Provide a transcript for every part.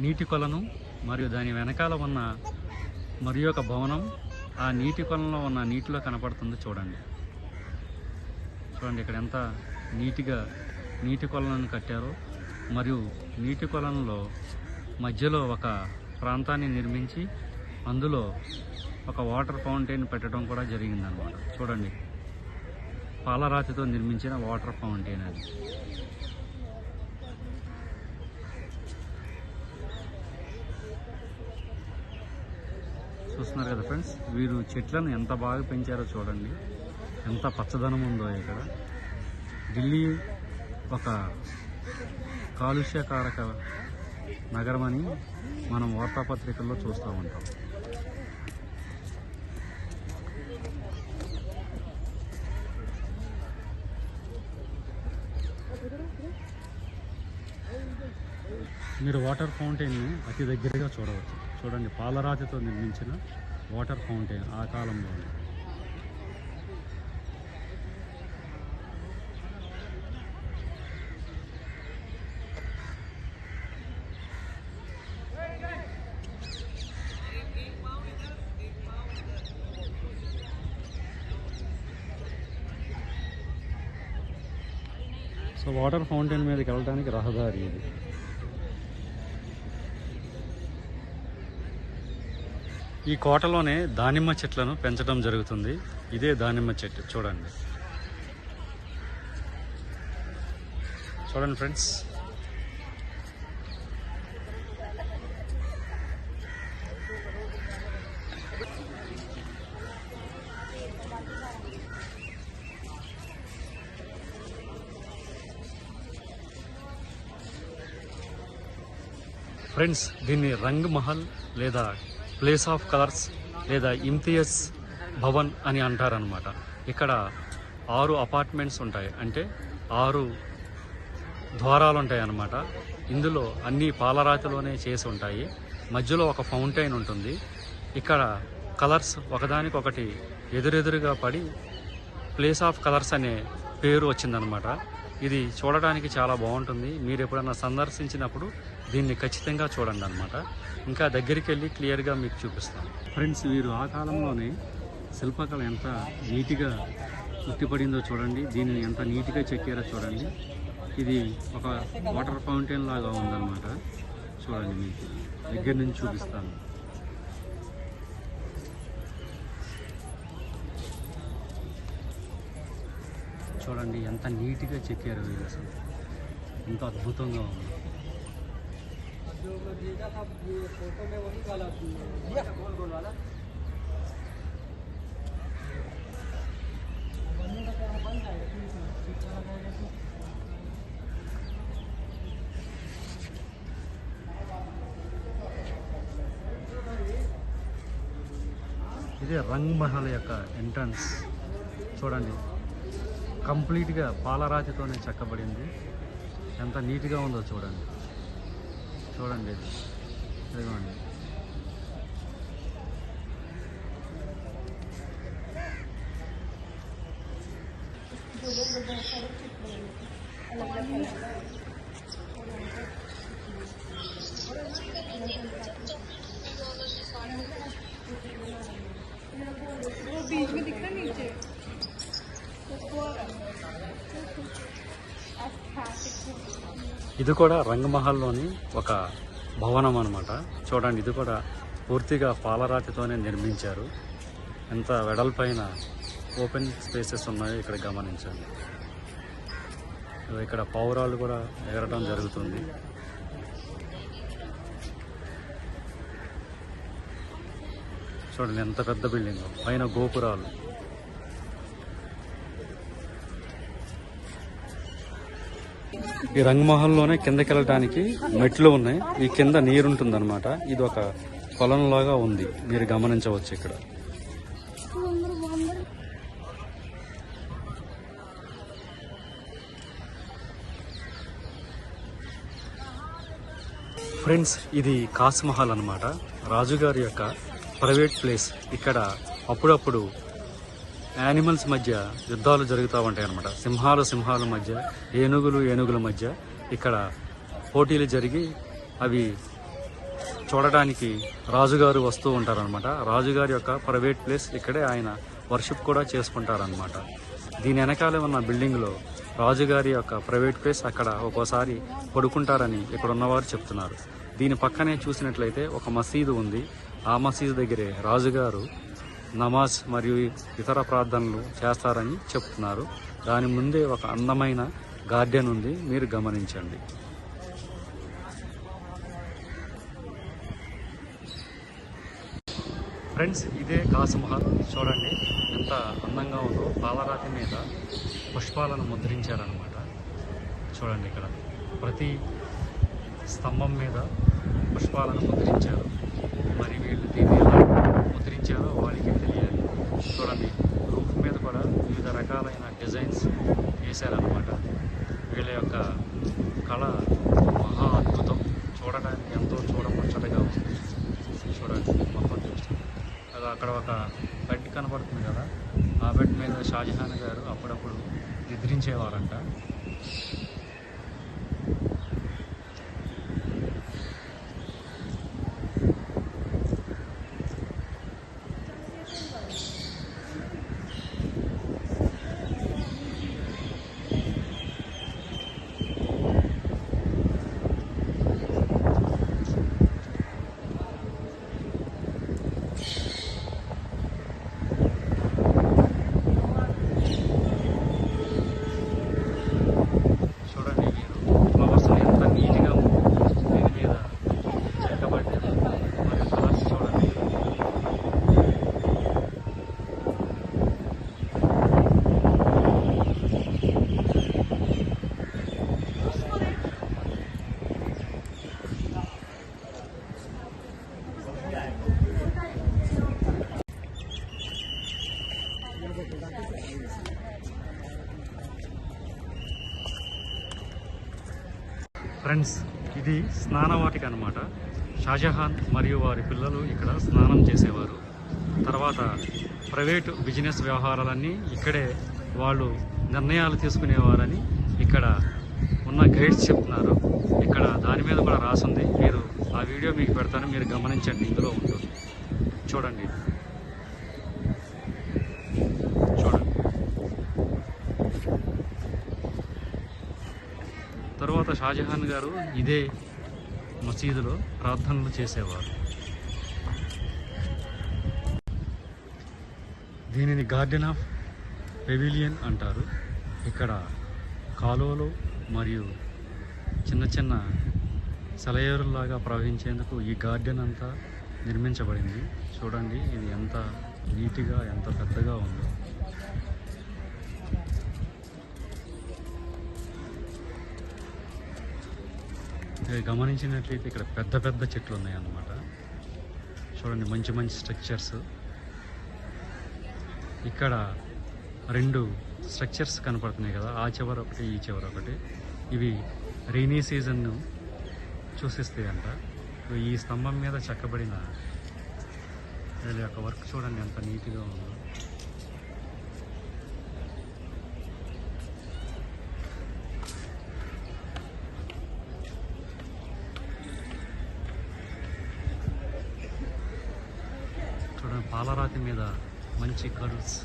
నీటి కొలను మరియు దాని వెనకాల ఉన్న మరి ఒక భవనం ఆ నీటి కొలంలో ఉన్న నీటిలో కనపడుతుంది చూడండి. చూడండి ఇక్కడ ఎంత నీటిగా నీటి కొలను కట్టారో. మరియు నీటి కొలంలో మధ్యలో ఒక ప్రాంతాన్ని నిర్మించి అందులో ఒక వాటర్ ఫౌంటైన్ పెట్టడం కూడా జరిగిందనమాట చూడండి. పాలరాతితో నిర్మించిన వాటర్ ఫౌంటైన్ అది. చూస్తున్నారు కదా ఫ్రెండ్స్ వీరు చెట్లను ఎంత బాగా పెంచారో చూడండి. ఎంత పచ్చదనం ఉందో ఇక్కడ. ఢిల్లీ ఒక కాలుష్యకారక నగరం అని మనం వార్తాపత్రికల్లో చూస్తూ ఉంటాం. మీరు వాటర్ ఫౌంటైన్ని అతి దగ్గరగా చూడవచ్చు. చూడండి పాలరాతితో నిర్మించిన వాటర్ ఫౌంటైన్ ఆ కాలంలో సో వాటర్ ఫౌంటైన్ మీదకి వెళ్ళడానికి రహదారి ఇది. ఈ కోటలోనే దానిమ్మ చెట్లను పెంచడం జరుగుతుంది. ఇదే దానిమ్మ చెట్టు. చూడండి. చూడండి ఫ్రెండ్స్. ఫ్రెండ్స్ దీన్ని రంగ్ మహల్ లేదా ప్లేస్ ఆఫ్ కలర్స్ లేదా ఇమ్తియస్ భవన్ అని అంటారనమాట ఇక్కడ ఆరు అపార్ట్మెంట్స్ ఉంటాయి. అంటే ఆరు ద్వారాలు ఉంటాయి అన్నమాట ఇందులో అన్ని పాలరాతిలోనే చేసి ఉంటాయి. మధ్యలో ఒక ఫౌంటైన్ ఉంటుంది. ఇక్కడ కలర్స్ ఒకదానికొకటి ఎదురెదురుగా పడి ప్లేస్ ఆఫ్ కలర్స్ అనే పేరు వచ్చిందనమాట ఇది చూడడానికి చాలా బాగుంటుంది. మీరు ఎప్పుడన్నా సందర్శించినప్పుడు దీన్ని ఖచ్చితంగా చూడండి అనమాట ఇంకా దగ్గరికి వెళ్ళి క్లియర్గా మీకు చూపిస్తాను ఫ్రెండ్స్ వీరు ఆ కాలంలోనే శిల్పకళ ఎంత నీట్గా ఉట్టిపడిందో చూడండి. దీనిని ఎంత నీట్గా చెక్కారో చూడండి. ఇది ఒక వాటర్ ఫౌంటైన్ లాగా ఉందన్నమాట. చూడండి మీకు. దగ్గర నుంచి చూపిస్తాను. చూడండి ఎంత నీట్గా చెక్కారు వీళ్ళు అసలు. ఎంత అద్భుతంగా ఉంది. ఇదే రంగ్ మహల్ యొక్క ఎంట్రన్స్. చూడండి. కంప్లీట్గా పాలరాతితోనే చెక్కబడింది. ఎంత నీట్గా ఉందో చూడండి. చూడండి. ఇది. ఇదిగోండి. ఇది కూడా రంగమహల్లోని ఒక భవనం అన్నమాట. చూడండి ఇది కూడా పూర్తిగా పాలరాతితోనే నిర్మించారు. ఎంత వెడల్పైన ఓపెన్ స్పేసెస్ ఉన్నాయో ఇక్కడ గమనించండి. ఇక్కడ పౌరాలు కూడా ఎగరడం జరుగుతుంది. చూడండి ఎంత పెద్ద బిల్డింగ్. పైన గోపురాలు. ఈ రంగమహల్లోనే కిందకి వెళ్ళడానికి మెట్లు ఉన్నాయి. ఈ కింద నీరు ఉంటుందన్నమాట ఇది ఒక కొలంలాగా ఉంది. మీరు గమనించవచ్చు ఇక్కడ. ఫ్రెండ్స్ ఇది కాస్ మహల్ అనమాట రాజుగారి యొక్క ప్రైవేట్ ప్లేస్. ఇక్కడ అప్పుడప్పుడు యానిమల్స్ మధ్య యుద్ధాలు జరుగుతూ ఉంటాయి అనమాట సింహాలు సింహాల మధ్య ఏనుగులు ఏనుగుల మధ్య ఇక్కడ పోటీలు జరిగి అవి చూడడానికి రాజుగారు వస్తూ ఉంటారనమాట రాజుగారి యొక్క ప్రైవేట్ ప్లేస్ ఇక్కడే ఆయన వర్షిప్ కూడా చేసుకుంటారనమాట దీని వెనకాలే ఉన్న బిల్డింగ్లో రాజుగారి యొక్క ప్రైవేట్ ప్లేస్ అక్కడ ఒక్కోసారి పడుకుంటారని ఇక్కడ ఉన్నవారు చెప్తున్నారు. దీని పక్కనే చూసినట్లయితే ఒక మసీదు ఉంది. ఆ మసీదు దగ్గరే రాజుగారు నమాజ్ మరియు ఇతర ప్రార్థనలు చేస్తారని చెప్తున్నారు. దాని ముందే ఒక అందమైన గార్డెన్ ఉంది. మీరు గమనించండి. ఫ్రెండ్స్ ఇదే కాసుమహల్ చూడండి ఎంత అందంగా ఉందో. పాలరాతి మీద పుష్పాలను ముద్రించారనమాట చూడండి ఇక్కడ. ప్రతి స్తంభం మీద పుష్పాలను ముద్రించారు. మరి వీళ్ళు దీన్ని ముద్రించారో వాళ్ళకి తెలియాలి చూడండి రూఫ్ మీద కూడా వివిధ రకాలైన డిజైన్స్ వేశారనమాట వీళ్ళ యొక్క కళ మహా అద్భుతం. చూడడానికి ఎంతో చూడముచ్చటగా ఉంది. చూడండి మొత్తం చూస్తే. అది అక్కడ ఒక బెడ్ కనబడుతుంది కదా. ఆ బెడ్ మీద షాజహాన్ గారు అప్పుడప్పుడు నిద్రించేవారంట చూడండి మీరు ఫ్లవర్స్ ఎంత నీట్గా దీని మీద చెక్కబడ్డారు మరియు కలర్స్ చూడండి ఫ్రెండ్స్ ఇది స్నానవాటిక అనమాట షాజహాన్ మరియు వారి పిల్లలు ఇక్కడ స్నానం చేసేవారు. తర్వాత ప్రైవేటు బిజినెస్ వ్యవహారాలన్నీ ఇక్కడే వాళ్ళు నిర్ణయాలు తీసుకునేవారని ఇక్కడ ఉన్న గైడ్స్ చెప్తున్నారు. ఇక్కడ దాని మీద కూడా రాసింది. మీరు ఆ వీడియో మీకు పెడతాను. మీరు గమనించండి. ఇందులో ఉంటుంది. చూడండి చూడండి తరువాత షాజహాన్ గారు ఇదే మసీదులో ప్రార్థనలు చేసేవారు. దీనిని గార్డెన్ ఆఫ్ పెవిలియన్ అంటారు. ఇక్కడ కాలువలు మరియు చిన్న చిన్న సెలయేరులాగా ప్రవహించేందుకు ఈ గార్డెన్ అంతా నిర్మించబడింది. చూడండి ఇది ఎంత నీట్గా ఎంత పెద్దగా ఉందో. ఇది గమనించినట్లయితే ఇక్కడ పెద్ద పెద్ద చెట్లు ఉన్నాయన్నమాట. చూడండి మంచి మంచి స్ట్రక్చర్స్. ఇక్కడ రెండు స్ట్రక్చర్స్ కనపడుతున్నాయి కదా ఆ చివర ఒకటి ఈ చివర ఒకటి. ఇవి రైనీ సీజన్ను సూచిస్తాయి అంట ఈ స్తంభం మీద చెక్కబడిన వీళ్ళ యొక్క వర్క్ చూడండి ఎంత నీట్గా ఉందో. చూడండి పాలరాతి మీద మంచి కర్వ్స్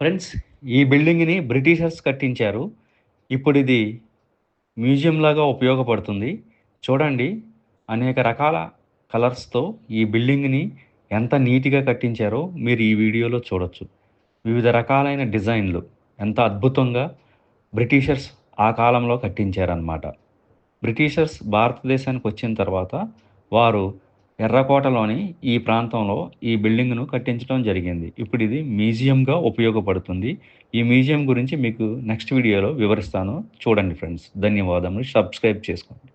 ఫ్రెండ్స్ ఈ బిల్డింగ్ని బ్రిటిషర్స్ కట్టించారు. ఇప్పుడు ఇది మ్యూజియం లాగా ఉపయోగపడుతుంది. చూడండి అనేక రకాల కలర్స్తో ఈ బిల్డింగ్ని ఎంత నీట్గా కట్టించారో మీరు ఈ వీడియోలో చూడొచ్చు. వివిధ రకాలైన డిజైన్లు. ఎంత అద్భుతంగా బ్రిటిషర్స్ ఆ కాలంలో కట్టించారన్నమాట. బ్రిటిషర్స్ భారతదేశానికి వచ్చిన తర్వాత వారు ఎర్రకోటలోని ఈ ప్రాంతంలో ఈ బిల్డింగ్ను కట్టించడం జరిగింది. ఇప్పుడు ఇది మ్యూజియంగా ఉపయోగపడుతుంది. ఈ మ్యూజియం గురించి మీకు నెక్స్ట్ వీడియోలో వివరిస్తాను. చూడండి ఫ్రెండ్స్. ధన్యవాదములు. సబ్స్క్రైబ్ చేసుకోండి.